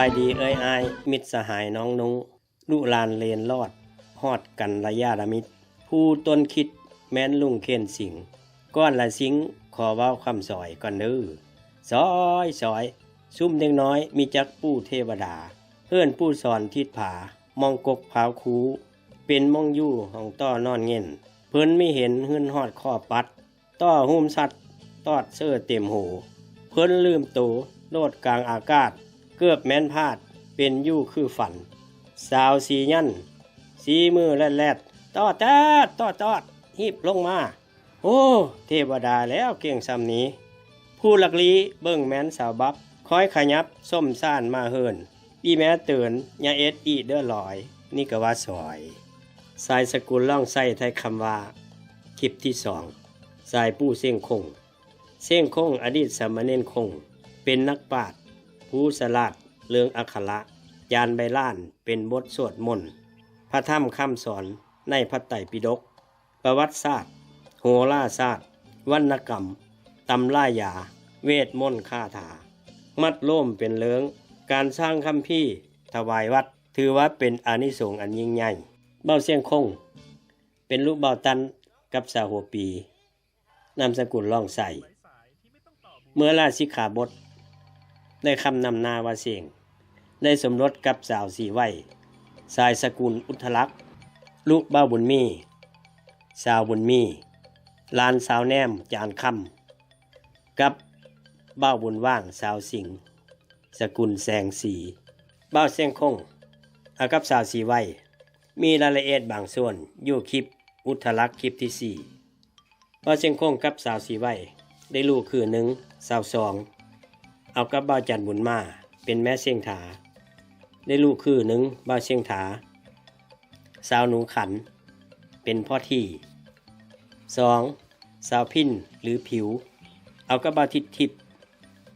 ายดีเอ้ยอาย มิตรสหายน้องนุ้งลุลานเลนรอด ฮอดกันระยะระมิตร ผู้ต้นคิดแม้นลุงเคนสิงก้อนละสิงขอเว้าคำสอยก่อนเด้อซอยซอย ซุ่มเด็กน้อยมีจักปู้เทวดา เพื่อนผู้สอนทิศผามองกกผาวคูเป็นมองยู่ห้องต้อนอนเงินเพิ่นไม่เห็นหื้นฮอดข้อปัด ต้อหุ้มสัตว์ตอดเสื้อเต็มหู เพิ่นลืมตูโลดกลางอากาศ เกือบแม้นพาด เป็นยู่คือฝัน สาวสียัน สีมือแลดแลดๆต้อแตดต้อตอดหีบลงมา โอ้ เทวดาแล้วเก่งซำนี้ ผู้หลักลีเบิ่งแม้นสาวบับคอยขยับส้มซ่านมาเฮินอีแม้เตือนยาเอ็ดอีเด้อลอย นี่ก็ว่าสอยสายสกุลล่องใส่ไทยคำว่า คลิปที่สองสายผู้เส้งคง เส้งคงอดีตสามเณรคง เป็นนักปราชญ์ ผู้สลาดเรืองอักขระยานใบล้านเป็นบทสวดมนต์พระธรรมคำสอนในพระไตรปิฎกประวัติศาสตร์ โหราศาสตร์วรรณกรรมตำล่ายา เวทมนต์คาถา มัดโล่มเป็นเลืองการสร้างคำพี่ถวายวัด ถือว่าเป็นอานิสงส์อันยิ่งใหญ่เบ้าเสียงคง เป็นลูกเบ้าตันกับสาวหัวปีนามสกุลล่องใส่เมื่อลาสิขาบท ได้คำนำนาว่าเสียง ได้สมรสกับสาวสีไวสายสกุลอุทลักษ์ลูกเบ้าบุญมี สาวบุญมีลานสาวแนมจานคำกับเบ้าบุญว่างสาวสิง สกุลแสงสีเบ้าเสียงคงอากับสาวสีไว้ มีรายละเอียดบางส่วนอยู่คลิปอุทลักษ์คลิปที่สี่เบ้าเสียงคงกับสาวสีไว้ ได้ลูกคือหนึ่งสาวสอง เอากับบ้าจันบุญมา เป็นแม่เสียงถา ได้ลูกคือหนึ่งบ้าเสียงถา สาวหนูขัน เป็นพ่อที่สองสาวพินหรือผิว เอากับบ้าทิดทิพ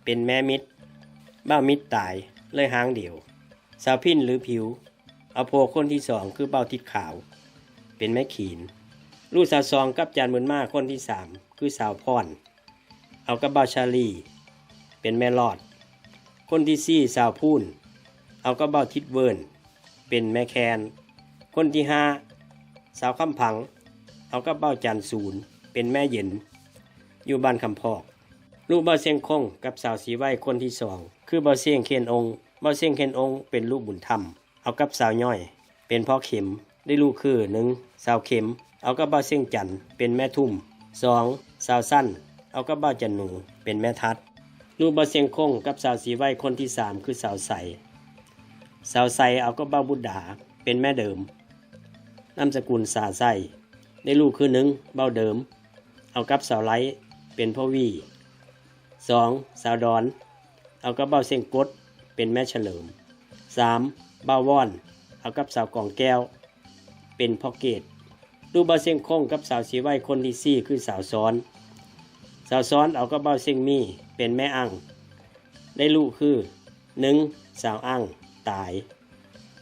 เป็นแม่มิตรบ้ามิตรตายเลยหางเดียว สาวพินหรือผิว เอาโพคนที่สองคือเบ้าทิดขาว เป็นแม่ขีน ลูกสาวสองกับจานมืนมาคนที่สามคือสาวพร เอากับบ้าชาลี เป็นแม่ลอด คนที่สี่สาวพูนเอากับเบ้าทิดเวิร์นเป็นแม่แคน คนที่ห้าสาวคำพัง เอากับเบ้าจันศูนย์เป็นแม่เย็น อยู่บ้านคำพอกลูกเบ้าเสียงคงกับสาวสีไหวคนที่สองคือเบ้าเสียงเคนองเบ้าเสียงเคนองเป็นลูกบุญธรรม เอากับสาวย่อย เป็นพ่อเข็มได้ลูกคือหนึ่งสาวเข็ม เอากับเบ้าเสียงจันทร์เป็นแม่ทุ่มสองสาวสั้น เอากับเบ้าจันหนูเป็นแม่ทัด ลูเบ้าเสียงคงกับสาวสีไหวคนที่สามคือสาวใสสาวใสเอากับเบ้าบุดดาเป็นแม่เดิมนามสกุลสาใสได้ลูกคือหนึ่งเบ้าเดิม เอากับสาวไลเป็นพ่อวีสองสาวดอน เอากับเบ้าเส้งกดเป็นแม่เฉลิมสามเบ้าว่อน เอากับสาวกองแก้ว เป็นพ่อเกตลูเบ้าเส้งคงกับสาวสีไหวคนที่สี่คือสาวซ้อนาวซ้อนเอากับเบ้าเส้งมีเป็นแม่อังได้ลูกคือหนึ่งสาวอังตาย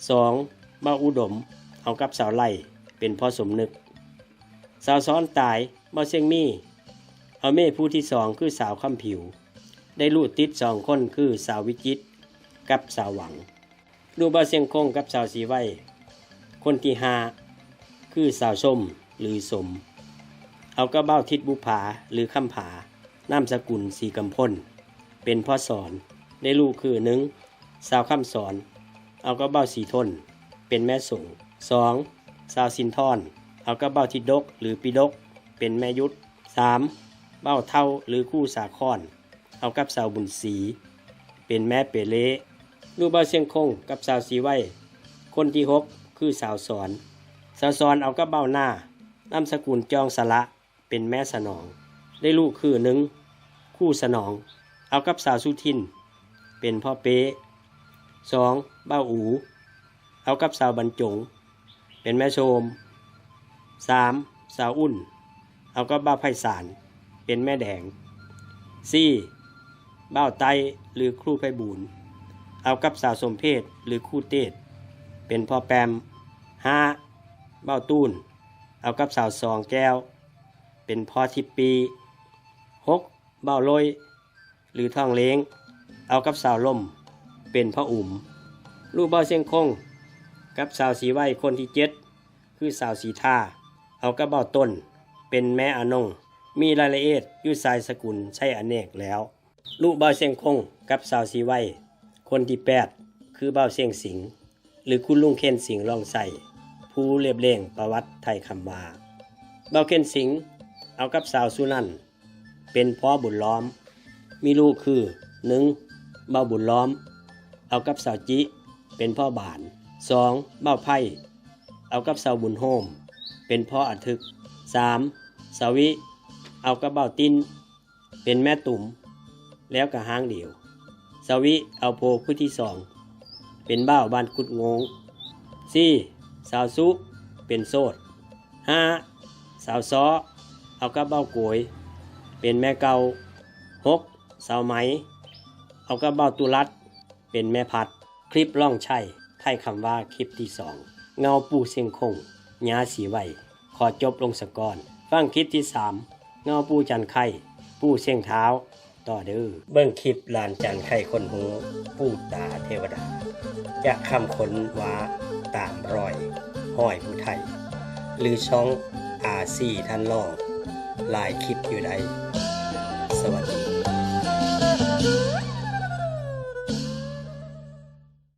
สองเบ้าอุดม เอากับสาวไล่เป็นพ่อสมนึก สาวซ้อนตายบ่เชียงมีเอาเม่ผู้ที่สองคือสาวคำผิว ได้ลูกติดสองคนคือสาววิจิตกับสาวหวัง ลูกบ่เชียงคงกับสาวสีไว้คนที่ห้าคือสาวส้มหรือสม เอากระเบ้าทิศบุภาหรือคำผานามสกุลสีกำพลเป็นพ่อสอนได้ลูกคือหนึ่งสาวคำสอน เอากระเบ้าสีทน เป็นแม่ส่งสองสาวสินทอนเอากระเบ้าทิดกหรือปีดก เป็นแม่ยุทธสามเบ้าเท่าหรือคู่สาคอนเอากับสาวบุญศรีเป็นแม่เปเละลูกเบ้าเชียงคงกับสาวสีไว้ คนที่หกคือสาวสอน สาวสอนเอากับเบ้าหน้านามสกุลจองสละ เป็นแม่สนอง ได้ลูกคือหนึ่งคู่สนอง เอากับสาวสุทิน เป็นพ่อเป๊ะสองเบ้าอูเอากับสาวบรรจง เป็นแม่โชมสามสาวอุ่น เอากับบ้าไพศาลเป็นแม่แดงสี่บ้าไตหรือครูไพบูลเอากับสาวสมเพศหรือครูเตศเป็นพ่อแปมห้าบ้าตูนเอากับสาวสองแก้ว เป็นพ่อทิปปีหกเบ้าลอยหรือทองเล้งเอากับสาวล่ม เป็นพ่ออุ่มลูกเบ้าเสียงคง กับสาวสีไว้คนที่เจ็ดคือสาวสีท่าเอากระเบ้าต้น เป็นแม่อนงมีรายละเอียดยู่สายสกุลใช่อเนกแล้ว ลูกเบ้าเสียงคงกับสาวสีไว้คนที่แปดคือเบ้าเสียงสิงหรือคุณลุงเคนสิงลองใส่ผู้เรียบเร่งประวัติไทยคำว่าเบ้าเคนสิง เอากับสาวสุนันเป็นพ่อบุญล้อม มีลูกคือหนึ่งเบ้าบุญล้อม เอากับสาวจิ เป็นพ่อบาน 2. เบ้าไพ่เอากับสาวบุญโฮม เป็นพ่ออัทึก 3. สาวิ เอากับเบ้าติ้นเป็นแม่ตุ่มแล้วก็หางเดียวสาวิเอาโพคู่ที่สองเป็นเบ้าบ้านกุดงง 4. สาวซุเป็นโซด 5. สาวซ้อ เอากับเบ้าโกย เป็นแม่เกา 6. สาวไหม เอากับเบ้าตุลัด เป็นแม่พัด คลิปล่องใช่ไทยคำว่าคลิปที่สองเงาปูเสียงคงยาสีไหวขอจบลงสก่อน ฟังคลิปที่สามเงาปูจันไข่ ปูเสียงเท้า ต่อเด้อเบิ่งคลิปลานจันไข่คนหู ปูตาเทวดาจากคำคนว่าตามรอย ห้อยผู้ไทย หรือช่องอาซีท่านลอง ลายคลิปอยู่ใดสวัสดี